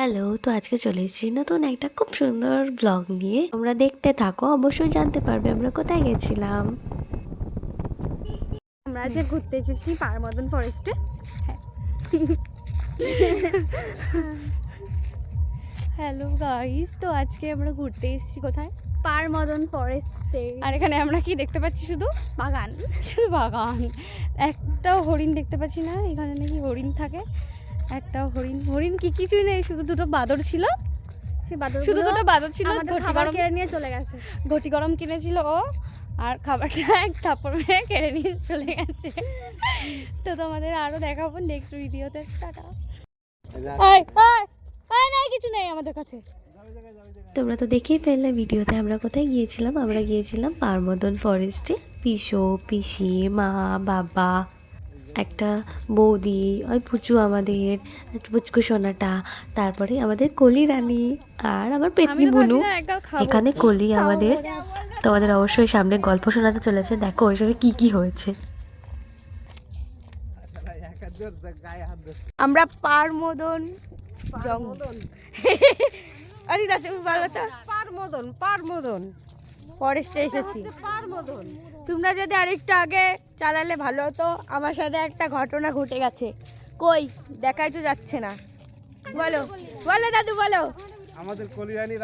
Hello তো আজকে চলে এসেছি নতুন একটা খুব সুন্দর ব্লগ নিয়ে। তোমরা দেখতে থাকো অবশ্যই জানতে পারবে আমরা কোথায় গেছিলাম। আমরা আজকে ঘুরতে এসেছি পারমদন ফরেস্টে হ্যালো গাইস তো আজকে আমরা ঘুরতে এসেছি কোথায়? পারমদন ফরেস্টে আর এখানে আমরা কি দেখতে পাচ্ছি শুধু? বাগান। শুধু বাগান। একটাও হরিণ দেখতে পাচ্ছি না এখানে নাকি হরিণ থাকে। একটাও হরিণ। হরিণ কি কিছুই নেই শুধু দুটো বাদর ছিল। সে বাদর শুধু দুটো বাদর ছিল ঘটি গরম কেড়ে নিয়ে চলে গেছে। ঘটি গরম কিনেছিল ও আর খাবারটা এক থাপ্পড় মেরে কেড়ে নিয়ে চলে গেছে। তো তোমাদের আরও দেখাবো নেক্সট ভিডিওতে টাটা। আয় আয় আয় নাই কিছু নেই আমাদের কাছে। তোমরা তো দেখেই ফেললে ভিডিওতে আমরা কোথায় গিয়েছিলাম? আমরা গিয়েছিলাম পারমদন ফরেস্টে পিসো পিসি মা বাবা একটা বৌদি ওই পুচু আমাদের পুচকু সোনাটা তারপরে আমাদের কলি রানী আর আমার পেতনি বুনু। এখানে কলি আমাদের। তোমাদের অবশ্যই সামনে গল্প শোনাতে চলেছে। দেখো ওর সাথে কি কি হয়েছে। আমরা পারমদন জঙ্গল। আরে দাদা তুমি ভালো তো। পারমদন পারমদন। ফরেস্টে এসেছি। তোমরা যদি আরেকটু আগে চালালে ভালো হতো আমার সাথে একটা ঘটনা ঘটে গেছে। কই? দেখাই তো যাচ্ছে না। বলো বলো দাদু বলো। আমাদের কলিরানি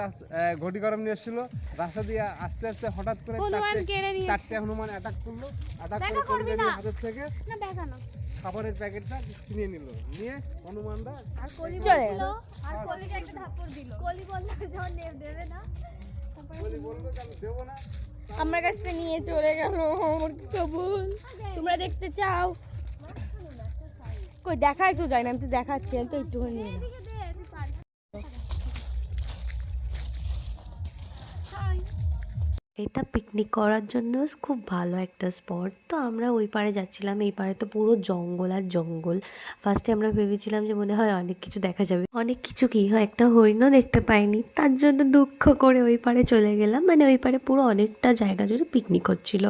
ঘটি গরম নিয়ে এসেছিল। রাস্তা দিয়ে আস্তে আস্তে হঠাৎ করে হনুমান চারটে- কেড়ে নিয়েছে। চারটে হনুমান অ্যাটাক করল। অ্যাটাক করে কলিরানির হাতের থেকে না দেখানো খাবারের প্যাকেটটা ছিনিয়ে নিল। নিয়ে হনুমানরা চলে গেল বলি বলল যে আমি দেবো না। আমার কাছে নিয়ে চলে গেল তোমরা দেখতে চাও? কই দেখাই তো যায় না, আমি তো দেখাচ্ছি, আমি তো একটুখানি নিয়ে নাও। এটা পিকনিক করার জন্য খুব ভালো একটা স্পট তো আমরা ওই পারে যাচ্ছিলাম, এই পারে তো পুরো জঙ্গল আর জঙ্গল। ফার্স্টে আমরা ভেবেছিলাম যে মনে হয় অনেক কিছু দেখা যাবে। অনেক কিছু কি হয়, একটা হরিণও দেখতে পাইনি। তার জন্য দুঃখ করে ওই পারে চলে গেলাম। মানে ওই পারে পুরো অনেকটা জায়গা জুড়ে পিকনিক হচ্ছিল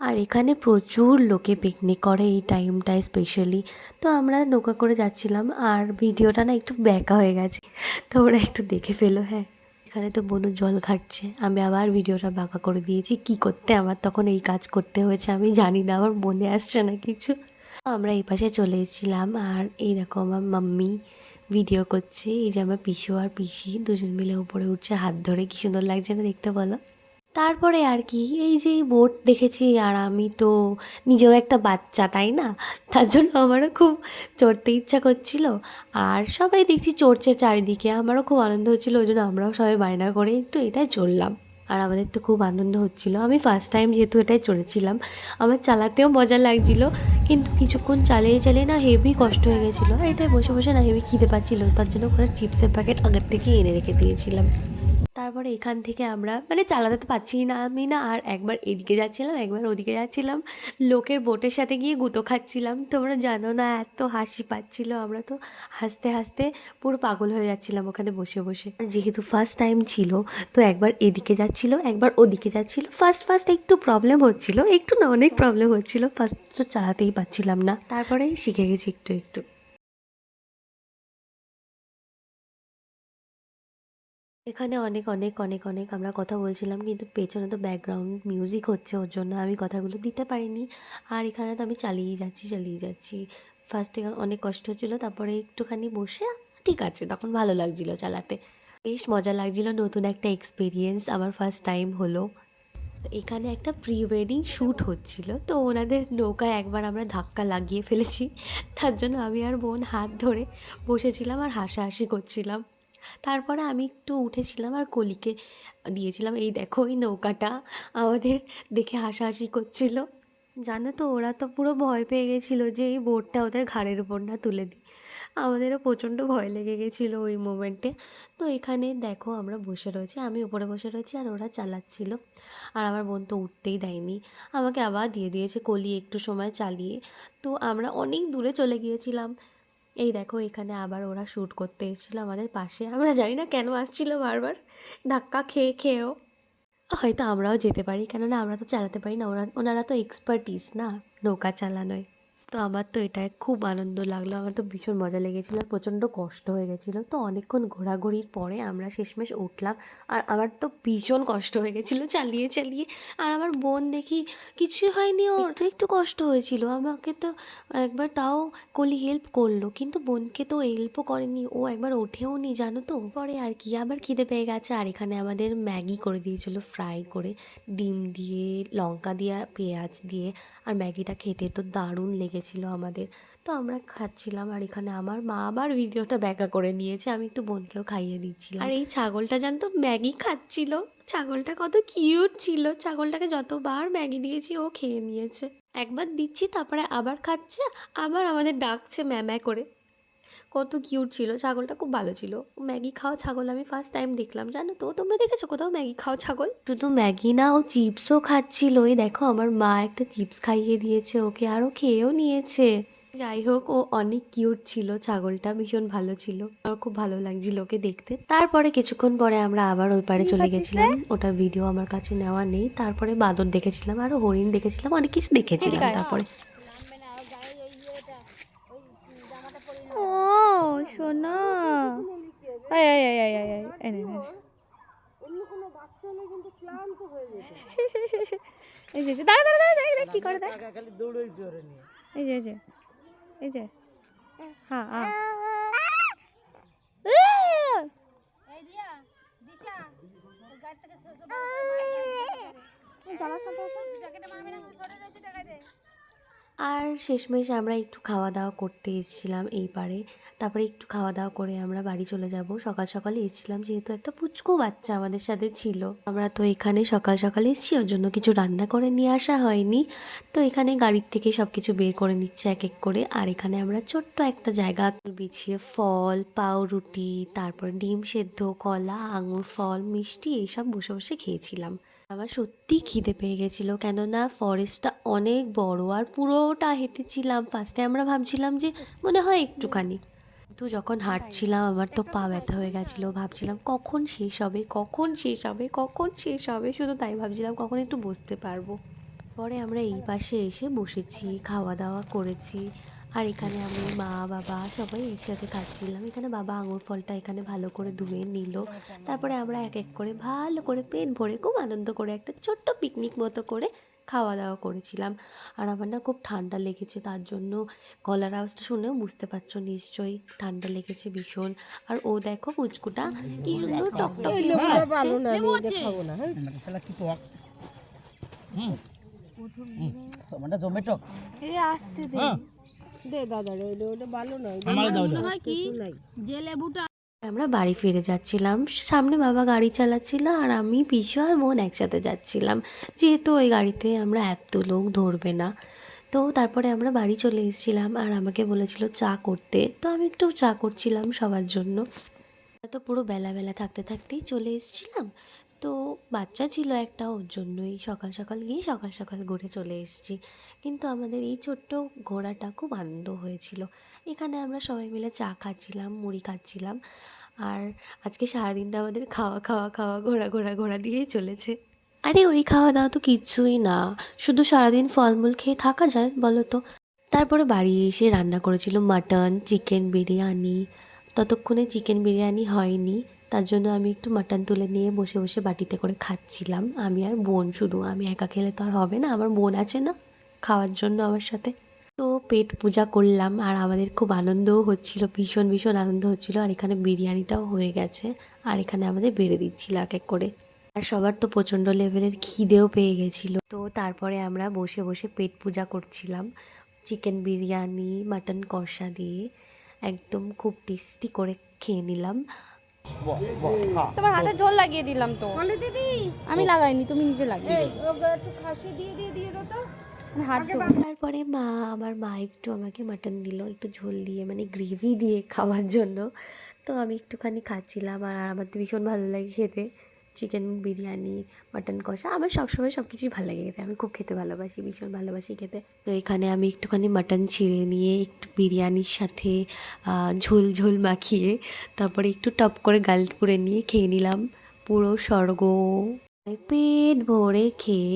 আর এখানে প্রচুর লোকে পিকনিক করে এই টাইমটায় স্পেশালি তো আমরা নৌকা করে যাচ্ছিলাম, আর ভিডিওটা না একটু ব্যাকা হয়ে গেছে। তো ওরা একটু দেখে ফেলো হ্যাঁ। এখানে তো বনু জল ঘাটছে আমি আবার ভিডিওটা বাঁকা করে দিয়েছি। কি করতে আমার তখন এই কাজ করতে হয়েছে আমি জানি না, আমার মনে আসছে না কিছু। আমরা এই পাশে চলে এসেছিলাম আর এই দেখো আমার মাম্মি ভিডিও করছে। এই যে আমার পিসু আর পিসি দুজন মিলে উপরে উঠছে, হাত ধরে কি সুন্দর লাগছে না দেখতে বলো? তারপরে আর কি, এই যে বোট দেখেছি আর আমি তো নিজেও একটা বাচ্চা, তাই না? তার জন্য আমারও খুব চড়তে ইচ্ছা করছিল। আর সবাই দেখছি চড়ছে চারিদিকে, আমারও খুব আনন্দ হচ্ছিল, ওই জন্য আমরাও সবাই বায়না করে একটু এটাই চড়লাম। আর আমাদের তো খুব আনন্দ হচ্ছিল, আমি ফার্স্ট টাইম যেহেতু এটাই চড়েছিলাম, আমার চালাতেও মজা লাগছিল, কিন্তু কিছুক্ষণ চালিয়ে চালিয়ে না হেভি কষ্ট হয়ে গেছিল, আর এটাই বসে বসে না হেভি খিদে পাচ্ছিলো, তার জন্য করে চিপসের প্যাকেট আগের থেকে এনে রেখে দিয়েছিলাম। তারপরে এখান থেকে আমরা মানে চালাতে তো পারছি না আমি না, আর একবার এদিকে যাচ্ছিলাম, একবার ওদিকে যাচ্ছিলাম। লোকের বোটের সাথে গিয়ে গুঁতো খাচ্ছিলাম। তোমরা জানো না, এত হাসি পাচ্ছিল। আমরা তো হাসতে হাসতে পুরো পাগল হয়ে যাচ্ছিলাম ওখানে বসে বসে। যেহেতু ফার্স্ট টাইম ছিল, তো একবার এদিকে যাচ্ছিল, একবার ওদিকে যাচ্ছিল। ফার্স্ট ফার্স্ট একটু প্রবলেম হচ্ছিল, একটু না অনেক প্রবলেম হচ্ছিল। ফার্স্ট তো চালাতেই পারছিলাম না। তারপরে শিখে গেছি একটু একটু। এখানে অনেক অনেক অনেক অনেক আমরা কথা বলছিলাম, কিন্তু পেছনে তো ব্যাকগ্রাউন্ড মিউজিক হচ্ছে ওর জন্য, আমি কথাগুলো দিতে পারিনি। আর এখানে তো আমি চালিয়ে যাচ্ছি চালিয়ে যাচ্ছি। ফার্স্টে অনেক কষ্ট হচ্ছিল, তারপরে একটুখানি বসে, ঠিক আছে, তখন ভালো লাগছিল চালাতে। বেশ মজা লাগছিল, নতুন একটা এক্সপিরিয়েন্স আমার ফার্স্ট টাইম হলো। এখানে একটা প্রি ওয়েডিং শ্যুট হচ্ছিল, তো ওনাদের নৌকায় একবার আমরা ধাক্কা লাগিয়ে ফেলেছি, তার জন্য আমি আর বোন হাত ধরে বসেছিলাম আর হাসাহাসি করছিলাম। তারপরে আমি একটু উঠেছিলাম আর কলিকে দিয়েছিলাম, এই দেখো এই নৌকাটা। আমাদের দেখে হাসাহাসি করছিল। জানো তো, ওরা তো পুরো ভয় পেয়ে গেছিল যে এই বোর্ডটা ওদের ঘাড়ের উপর না তুলে দিই। আমাদেরও প্রচণ্ড ভয় লেগে গেছিল ওই মোমেন্টে তো এখানে দেখো আমরা বসে রয়েছি, আমি উপরে বসে রয়েছি আর ওরা চালাচ্ছিল। আর আমার বোন তো উঠতেই দেয়নি। আমাকে আবার দিয়ে দিয়েছে, কলি একটু সময় চালিয়ে। তো আমরা অনেক দূরে চলে গিয়েছিলাম। এই দেখো, এখানে আবার ওরা শ্যুট করতে এসেছিল আমাদের পাশে। আমরা জানি না কেন আসছিল বারবার। ধাক্কা খেয়ে খেয়েও। হয়তো আমরাও যেতে পারি, কেননা আমরা তো চালাতে পারি না। ওরা, ওনারা তো এক্সপার্টিস না, নৌকা চালানোয়। তো আমার তো এটায় খুব আনন্দ লাগল। আমার তো ভীষণ মজা লেগেছিলো আর প্রচণ্ড কষ্ট হয়ে গেছিল। তো অনেকক্ষণ ঘোরাঘুরির পরে আমরা শেষমেশ উঠলাম আর আমার তো ভীষণ কষ্ট হয়ে গেছিল চালিয়ে চালিয়ে। আর আমার বোন দেখি কিছুই হয়নি ওর। তো একটু কষ্ট হয়েছিল আমাকে তো একবার তাও কলি হেল্প করল কিন্তু বোনকে তো হেল্পও করেনি ও একবার ওঠেও নি জানো তো? পরে আর কি আবার খিদে পেয়ে গেছে। আর এখানে আমাদের ম্যাগি করে দিয়েছিল ফ্রাই করে। ডিম দিয়ে লঙ্কা দিয়ে পেঁয়াজ দিয়ে আর ম্যাগিটা খেতে তো দারুণ লেগেছিল আমাদের। তো আমরা খাচ্ছিলাম আর এখানে আমার মা আবার ভিডিওটা ব্যাকা করে নিয়েছে। আমি একটু বোনকেও খাইয়ে দিচ্ছিলাম। আর এই ছাগলটা জানতো, ম্যাগি খাচ্ছিল। ছাগলটা কত কিউট ছিল। ছাগলটাকে যতবার ম্যাগি দিয়েছি, ও খেয়ে নিয়েছে। একবার দিচ্ছি, তারপরে আবার খাচ্ছে, আবার আমাদের ডাকছে ম্যাম্যা করে। কত কিউট ছিল ছাগলটা খুব ভালো ছিল। ম্যাগি খাওয়া ছাগল আমি ফার্স্ট টাইম দেখলাম জানো তো? তোমরা দেখেছ কোথাও ম্যাগি খাওয়া ছাগল? শুধু ম্যাগি না ও চিপসও খাচ্ছিল এই দেখো আমার মা একটা চিপস খাইয়ে দিয়েছে ওকে আর ও খেয়েও নিয়েছে। যাই হোক ও অনেক কিউট ছিল ছাগলটা ভীষণ ভালো ছিল। আমার খুব ভালো লাগছিল ওকে দেখতে। তারপরে কিছুক্ষণ পরে আমরা আবার ওই পারে চলে গেছিলাম। ওটার ভিডিও আমার কাছে নেওয়া নেই। তারপরে বাদর দেখেছিলাম আরও হরিণ দেখেছিলাম অনেক কিছু দেখেছিলাম তারপরে। ও সোনা। আয় আয় আয় আয় আয় আয় এই নে, নে, নে। এই যে এই যে, দাঁড়া দাঁড়া দাঁড়া দাঁড়া, কি করে দেখ? এই যে এই যে এই যে। হ্যাঁ হ্যাঁ আর শেষমেশ আমরা একটু খাওয়া দাওয়া করতে এসেছিলাম এই পারে তারপরে একটু খাওয়া দাওয়া করে আমরা বাড়ি চলে যাব। সকাল সকালে এসেছিলাম, যেহেতু একটা পুচকু বাচ্চা আমাদের সাথে ছিল। আমরা তো এখানে সকাল সকালে এসেছি, ওর জন্য কিছু রান্না করে নিয়ে আসা হয়নি। তো এখানে গাড়ির থেকে সব কিছু বের করে নিচ্ছে এক এক করে। আর এখানে আমরা ছোট্ট একটা জায়গা বিছিয়ে ফল, পাউরুটি, তারপর ডিম সেদ্ধ, কলা, আঙুর ফল, মিষ্টি, এইসব বসে বসে খেয়েছিলাম। আমার সত্যি খিদে পেয়ে গেছিল। কেননা ফরেস্টটা অনেক বড় আর পুরোটা হেঁটেছিলাম। ফার্স্টে আমরা ভাবছিলাম যে মনে হয় একটুখানি। কিন্তু যখন হাঁটছিলাম, আমার তো পা ব্যথা হয়ে গেছিল। ভাবছিলাম কখন শেষ হবে, কখন শেষ হবে, কখন শেষ হবে? শুধু তাই ভাবছিলাম কখন একটু বসতে পারব। পরে আমরা এই পাশে এসে বসেছি খাওয়া দাওয়া করেছি। আর এখানে আমি মা বাবা সবাই একসাথে খাচ্ছিলাম। এখানে বাবা আঙুর ফলটা এখানে ভালো করে ধুয়ে নিল। তারপরে আমরা এক এক করে ভালো করে পেট ভরে খুব আনন্দ করে একটা ছোট্ট পিকনিক মতো করে খাওয়া দাওয়া করেছিলাম। আর আমার না খুব ঠান্ডা লেগেছে তার জন্য গলার আওয়াজটা শুনেও বুঝতে পারছ নিশ্চয়ই ঠান্ডা লেগেছে ভীষণ। আর ও দেখো পুচকুটা কি সুন্দর টক টক আমার মনে হয় কি যে লেবুটা আমরা বাড়ি ফিরে যাচ্ছিলাম সামনে বাবা গাড়ি চালাচ্ছিল আর আমি পিছু আর বোন একসাথে যাচ্ছিলাম। যেহেতু ওই গাড়িতে আমরা এত লোক ধরবে না। তো তারপরে আমরা বাড়ি চলে এসেছিলাম আর আমাকে বলেছিল চা করতে। তো আমি একটু চা করছিলাম সবার জন্য। তো পুরো বেলা বেলা থাকতে থাকতেই চলে এসেছিলাম। তো বাচ্চা ছিল একটা, ওর জন্যই সকাল সকাল গিয়ে সকাল সকাল ঘুরে চলে এসেছি। কিন্তু আমাদের এই ছোট্ট ঘোরাটা খুব আনন্দ হয়েছিল। এখানে আমরা সবাই মিলে চা খাচ্ছিলাম, মুড়ি খাচ্ছিলাম। আর আজকে সারাদিনটা আমাদের খাওয়া খাওয়া খাওয়া, ঘোরা ঘোরা ঘোরা দিয়েই চলেছে। আরে ওই খাওয়া দাওয়া তো কিচ্ছুই না। শুধু সারাদিন ফলমূল খেয়ে থাকা যায়, বলো তো। তারপরে বাড়ি এসে রান্না করেছিল মাটন, চিকেন বিরিয়ানি ততক্ষণে চিকেন বিরিয়ানি হয়নি। তার জন্য আমি একটু মাটন তুলে নিয়ে বসে বসে বাটিতে করে খাচ্ছিলাম। আমি আর বোন শুধু, আমি একা খেলে তো আর হবে না, আমার বোন আছে না খাওয়ার জন্য আমার সাথে। তো পেট পূজা করলাম আর আমাদের খুব আনন্দও হচ্ছিল, ভীষণ ভীষণ আনন্দ হচ্ছিল। আর এখানে বিরিয়ানিটাও হয়ে গেছে আর এখানে আমাদের বেড়ে দিচ্ছিল এক এক করে। আর সবার তো প্রচণ্ড লেভেলের খিদেও পেয়ে গেছিল। তো তারপরে আমরা বসে বসে পেট পূজা করছিলাম। চিকেন বিরিয়ানি, মাটন কষা দিয়ে। একদম খুব টেস্টি করে খেয়ে নিলাম। তোমার হাতে ঝোল লাগিয়ে দিলাম তো। দিদি। আমি লাগাইনি তুমি নিজে লাগিয়ে মানে হাত ধো। তারপরে মা আমার মা একটু আমাকে মাটন দিল একটু ঝোল দিয়ে মানে গ্রেভি দিয়ে খাওয়ার জন্য। তো আমি একটুখানি খাচ্ছিলাম আর আমার তো ভীষণ ভালো লাগে খেতে। চিকেন বিরিয়ানি মাটন কষা, আমার সবসময় সব কিছুই ভালো লাগে খেতে। আমি খুব খেতে ভালোবাসি, ভীষণ ভালোবাসি খেতে। তো এখানে আমি একটুখানি মাটন ছিঁড়ে নিয়ে একটু বিরিয়ানির সাথে ঝোল ঝোল মাখিয়ে, তারপরে একটু টপ করে গাল করে নিয়ে খেয়ে নিলাম। পুরো স্বর্গ। পেট ভরে খেয়ে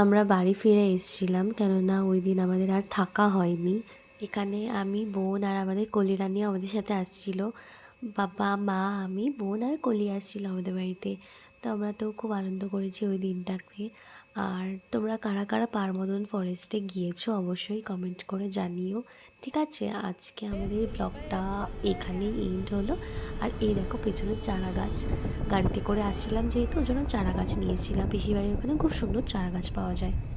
আমরা বাড়ি ফিরে এসেছিলাম, কেননা ওই দিন আমাদের আর থাকা হয়নি। এখানে আমি, বোন আর আমাদের কলিরানি আমাদের সাথে আসছিল। বাবা, মা, আমি, বোন আর কলি আসছিল আমাদের বাড়িতে। তো আমরা তো খুব আনন্দ করেছি ওই দিনটাকে। আর তোমরা কারা কারা পারমদন ফরেস্টে গিয়েছো অবশ্যই কমেন্ট করে জানিও। ঠিক আছে? আজকে আমাদের ব্লগটা এখানেই এন্ড হলো। আর এই দেখো পেছনের চারা গাছ গাড়িতে করে আসছিলাম যেহেতু, ওই জন্য চারা গাছ নিয়েছিলাম। পিসির বাড়ির ওখানে খুব সুন্দর চারা গাছ পাওয়া যায়।